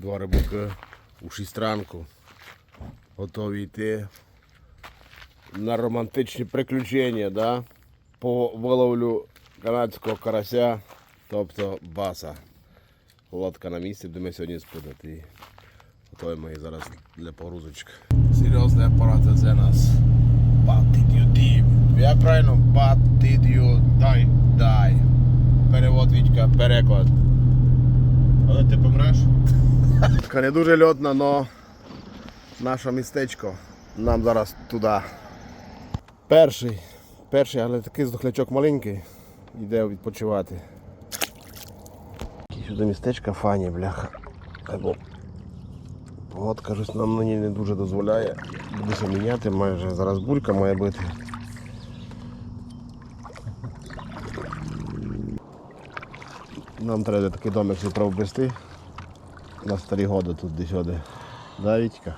Два рибаки у шість ранку. Готові йти на романтичні приключення, да? по виловлю канадського карася, тобто баса. Лодка на місці, де ми сьогодні спутати. І готуємо її зараз для погрузочки. Серйозний апарат це нас. Did you do? Як правильно? Did you die? Die. Перевод Вітька, переклад. Але ти помреш? Така не дуже льотна, але наше містечко. Нам зараз туди. Перший, перший, але такий здохлячок маленький. Йде відпочивати. Сюди містечка фані, бляха. Погодка щось нам на ній не дуже дозволяє. Будеться міняти майже. Зараз булька має бути. Нам треба такий домик провести на старі годи тут десь сюди. Да, Вітька?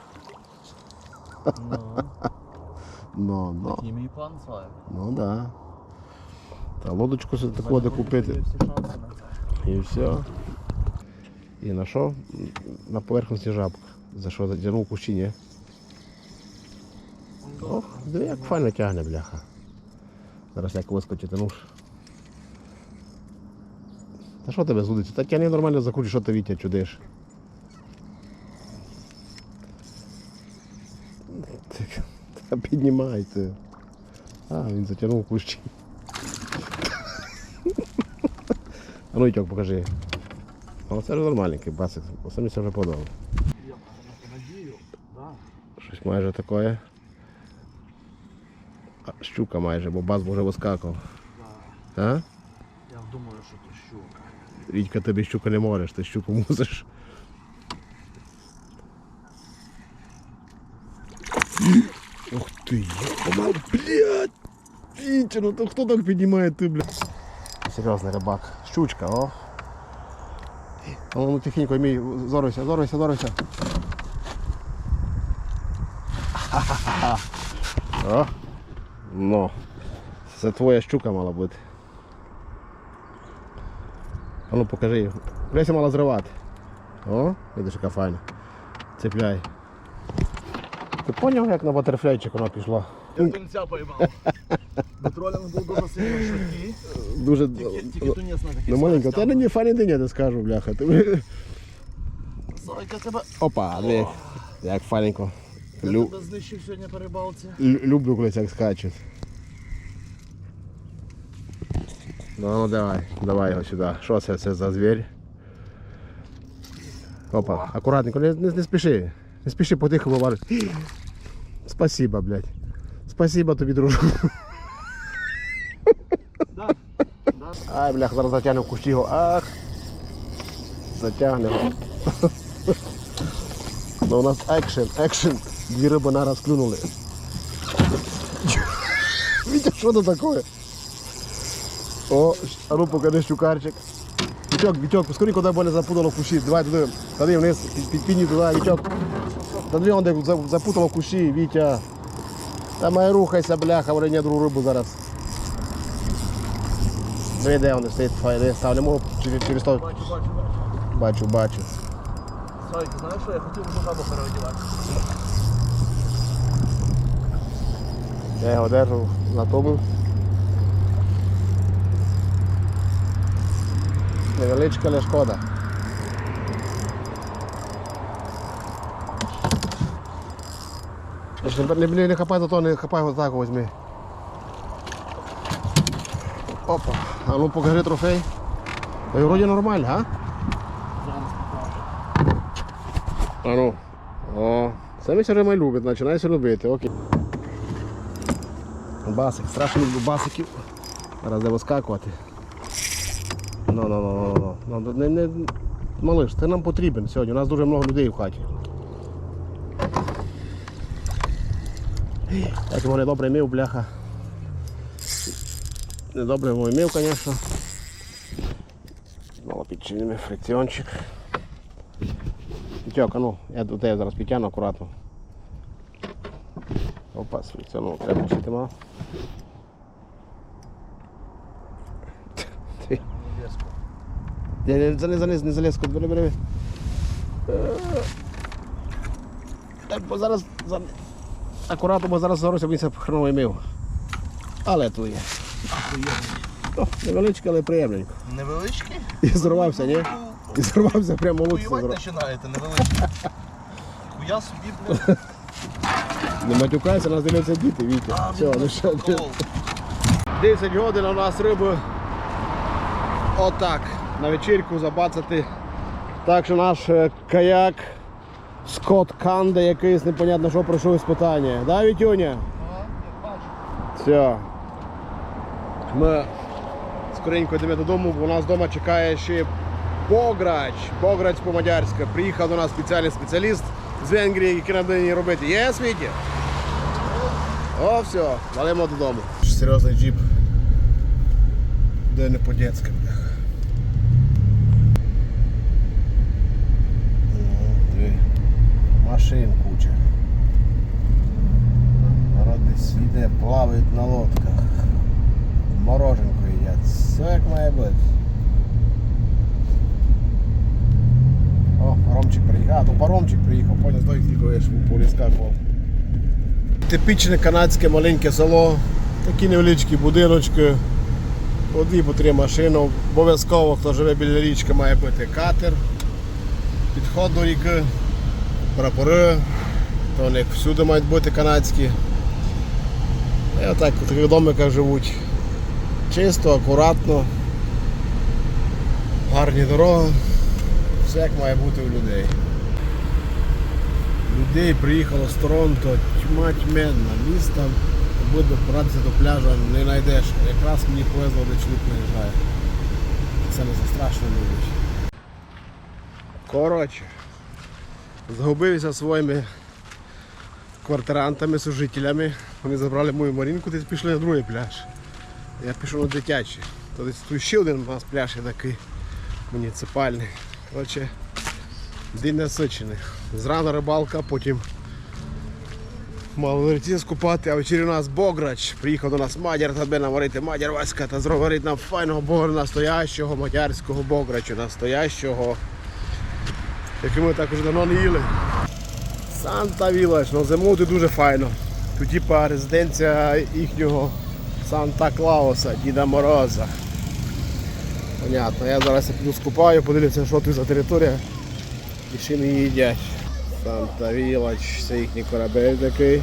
Ну, ну, І мій план слайв. ну да. Та лодочку собі таку де купити. Всі шанси на це. І все. І на що? На поверхності жабка. За що затягнув кущі, ні? Ох, диви, як файно тягне, бляха. Зараз як вискочити, ну ж. Та що тебе зудиться? Та тягни нормально закручу, що ти Вітя чудиш. Та піднімайте. А, він затягнув кущі. А ну Вітьок, покажи. Ну, це ж нормальненький басик, самі це вже подобав. Щось майже таке. Щука майже, бо бас вже вискакав. да. А? Я думаю, що то щука. Рідька тобі щука не можеш, ти щуку мусиш. Ух ти, йома, блядь! Вітя, ну то хто так піднімає ти, блядь? Серйозний рибак. Щучка, о. А ну тихенько, мій, зоруйся, зоруйся, зоруйся. О, ну. Це твоя щука мала бути. А ну покажи його. Пляся мала зривати. О, видиш, яка файна. Цепляй. Ти поняв, як на батерфляйчик вона пішла? Я тунця поймав. Бо тролінг був дуже сильно в шокі. Дуже Тільки, тільки тунець на такий ну, маленько. Та не файний день, я не скажу, бляха. Ти... Зайка тебе. Опа, диви, як файненько. Я Лю... тебе знищив сьогодні по рибалці. лю- Люблю, коли як скачуть. Ну, ну давай, давай його сюди. Що це, це за звір? Опа, акуратненько, не, не, не спіши. Не спіши потихо виварити. Спасибо, блядь. Спасибо тобі. Да. Ай, блях, зараз затягне в кущі його. Ах. Затягне його. Ну у нас екшен, екшен. Дві риби нараз клюнули. Вітя, що це таке? О, а ну покажи щукарчик. Вітьок, Вітьок, скорі, куди бо не запутало в кущі. Давай туди, туди вниз, під- підпінюй туди, Вітьок. Туди он де за- запутало кущі, Вітя. Та май рухайся, бляха, вороня другу рибу зараз. Диви, де вони стоять, файли, став, не можу через, то. Бачу, бачу, бачу. Бачу, бачу. Зайка, знаєш що? Я хотів вже жабу переодівати. Я його держу на тому. Невеличка, але шкода. Не, не, не, хапай за то, не хапай його так возьми. Опа. А ну покажи трофей. Ой, вроді нормально, а? А ну. О, все вже любить, починається любити, окей. Басик, страшно люблю басиків. Зараз де вискакувати. Ну, ну, ну, ну, ну. ну не, не, малиш, ти нам потрібен сьогодні. У нас дуже багато людей в хаті. Так його недобре мив, бляха. Недобре його мив, звісно. Мало підчинимо фрикціончик. Вітьок, а ну, я до тебе зараз підтягну акуратно. Опа, фрикціону треба сітима. Веску. Не, не, залез, залез, не залез, бери, бери. Так, бо зараз за... акуратно, бо зараз зараз він хреново мив. Але то є. О, невеличке, але приємненько. Невеличкий? І зірвався, ні? І зірвався прямо луці. Воювати починаєте, невеличкий. Хуя собі, блядь. Не матюкайся, нас дивляться діти, Вітя. Все, ну що, 10 годин у нас риби отак на вечірку забацати. Так що наш е, каяк Скот Канде якийсь непонятно що пройшов іспитання. Да, Вітюня? Все. Ми скоренько йдемо додому, бо у нас вдома чекає ще Бограч. Бограч по-мадярськи. Приїхав до нас спеціальний спеціаліст з Венгрії, який нам буде робити. Є, Світі? О, все, валимо додому. Серйозний джіп. Де не по-дєцьки, бляха. Ну, диви. Машин куча. Народ десь йде, плавають на лодках. Мороженку їдять. Все як має бути. О, паромчик приїхав. А, то паромчик приїхав, понял, той тільки вийшов, порізкакував. Типічне канадське маленьке село, такі невеличкі будиночки, по дві по три машини. Обов'язково, хто живе біля річки, має бути катер, підход до ріки, прапори, то вони всюди мають бути канадські. І отак у таких домиках живуть. Чисто, акуратно, гарні дороги, все як має бути у людей. Людей приїхало з Торонто, тьма тьменна, міста, аби добратися до пляжа не знайдеш. Якраз мені повезло, де чоловік приїжджає. Це не за страшно любить. Коротше, загубився своїми квартирантами, сужителями. Вони забрали мою марінку, десь пішли на другий пляж. Я пішов на дитячий. То десь тут ще один у нас пляж є такий муніципальний. Коротше, День насичений. Зрана рибалка, потім мали летіти скупати, а ввечері у нас Бограч. Приїхав до нас мадяр, та нам варити мадяр Васька та зробить нам файного богра настоящого мадярського бограчу, настоящого, який ми також давно не їли. Санта Вілач, на зиму тут дуже файно. Тут типа резиденція їхнього Санта Клауса, Діда Мороза. Понятно, я зараз піду скупаю, подивлюся, що тут за територія. І ще не їдять. Санта Вілач, це їхній корабель такий.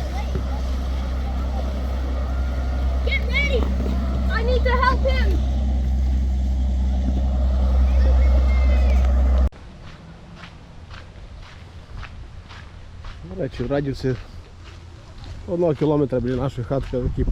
Get ready! I need to help him! Речі, в радіусі одного кілометра біля нашої хатки такі